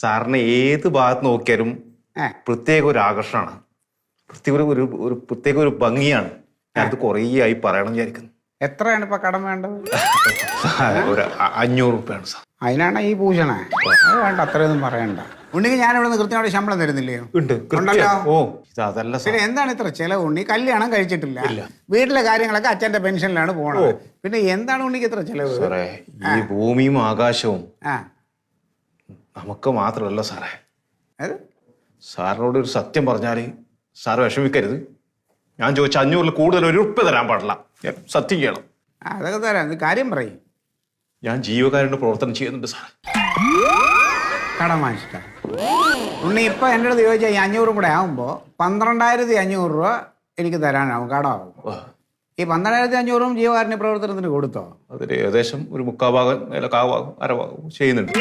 സാറിന് ഏത് ഭാഗത്ത് നോക്കിയാലും പ്രത്യേക ഒരു ആകർഷണമാണ്. പ്രത്യേക ഒരു ഒരു പ്രത്യേക ഒരു ഭംഗിയാണ്. ഞാനത് കുറേ ആയി പറയണം വിചാരിക്കുന്നു. എത്രയാണ് ഇപ്പൊ കടം വേണ്ടത്? ഒരു അഞ്ഞൂറ് റുപ്യാണ് സാർ. അതിനാണ് ഈ പൂജണ അത് വേണ്ട അത്രയൊന്നും പറയണ്ട. ഉണ്ണിക്ക് ഞാൻ ഇവിടെ നിന്ന് കൃത്യമായിട്ട് ശമ്പളം തരുന്നില്ലയോ? ഉണ്ട്. ഓ അതല്ല പിന്നെ എന്താണ് ഇത്ര ചെലവ് ഉണ്ണി കല്യാണം കഴിച്ചിട്ടില്ല. വീട്ടിലെ കാര്യങ്ങളൊക്കെ അച്ഛന്റെ പെൻഷനിലാണ് പോണത്. പിന്നെ എന്താണ് ഉണ്ണിക്ക് ഇത്ര ചെലവ്? ഈ ഭൂമിയും ആകാശവും നമുക്ക് മാത്രമല്ല സാറേ. സാറിനോട് ഒരു സത്യം പറഞ്ഞാൽ സാർ വിഷമിക്കരുത്. ഞാൻ ചോദിച്ച അഞ്ഞൂറിൽ കൂടുതൽ ഒരു ഉറുപ്പ് തരാൻ പാടില്ല. സത്യം ചെയ്യണം. അതൊക്കെ തരാം. കാര്യം പറയും. ഞാൻ ജീവകാരുടെ പ്രവർത്തനം ചെയ്യുന്നുണ്ട് സാർ കടം വാങ്ങിച്ചിട്ടാ. ഉണ്ണി ഇപ്പൊ എന്റെ അടുത്ത് ചോദിച്ചാൽ ഈ അഞ്ഞൂറും കൂടെ ആകുമ്പോൾ പന്ത്രണ്ടായിരത്തി അഞ്ഞൂറ് രൂപ എനിക്ക് തരാനാവും. കടമാവും ഈ പന്ത്രണ്ടായിരത്തി അഞ്ഞൂറും ജീവകാരുണ്യ പ്രവർത്തനത്തിന് കൊടുത്തോ? അതിൽ ഏകദേശം ഒരു മുക്കാഭാഗം അല്ല കാഭാഗം അരഭാഗം ചെയ്യുന്നുണ്ട്.